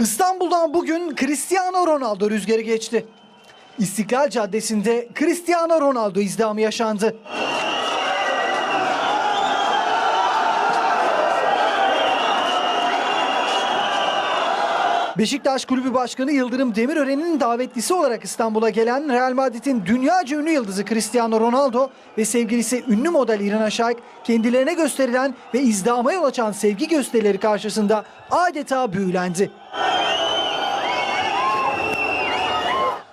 İstanbul'dan bugün Cristiano Ronaldo rüzgarı geçti. İstiklal Caddesi'nde Cristiano Ronaldo izdihamı yaşandı. Beşiktaş Kulübü Başkanı Yıldırım Demirören'in davetlisi olarak İstanbul'a gelen Real Madrid'in dünyaca ünlü yıldızı Cristiano Ronaldo ve sevgilisi ünlü model İrina Shayk kendilerine gösterilen ve izdihama yol açan sevgi gösterileri karşısında adeta büyülendi.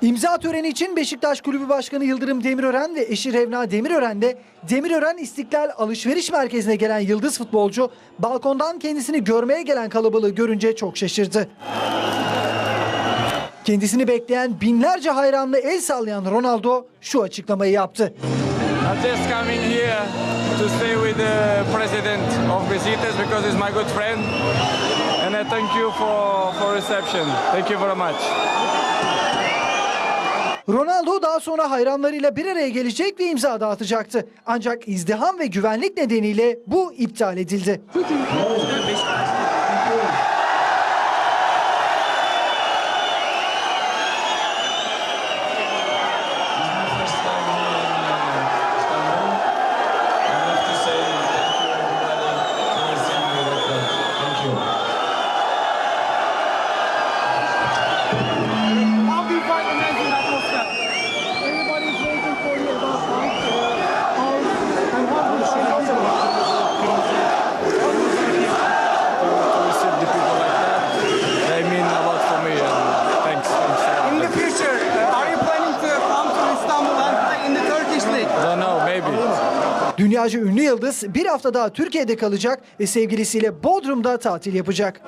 İmza töreni için Beşiktaş Kulübü Başkanı Yıldırım Demirören ve eşi Revna Demirören de Demirören İstiklal Alışveriş Merkezi'ne gelen yıldız futbolcu balkondan kendisini görmeye gelen kalabalığı görünce çok şaşırdı. Kendisini bekleyen binlerce hayranla el sallayan Ronaldo şu açıklamayı yaptı. I'm just coming here to stay with the president of Besiktas because he's my good friend. And I thank you for, for reception. Thank you very much. Ronaldo daha sonra hayranlarıyla bir araya gelecek ve imza dağıtacaktı. Ancak izdiham ve güvenlik nedeniyle bu iptal edildi. Dünyaca ünlü yıldız bir hafta daha Türkiye'de kalacak ve sevgilisiyle Bodrum'da tatil yapacak.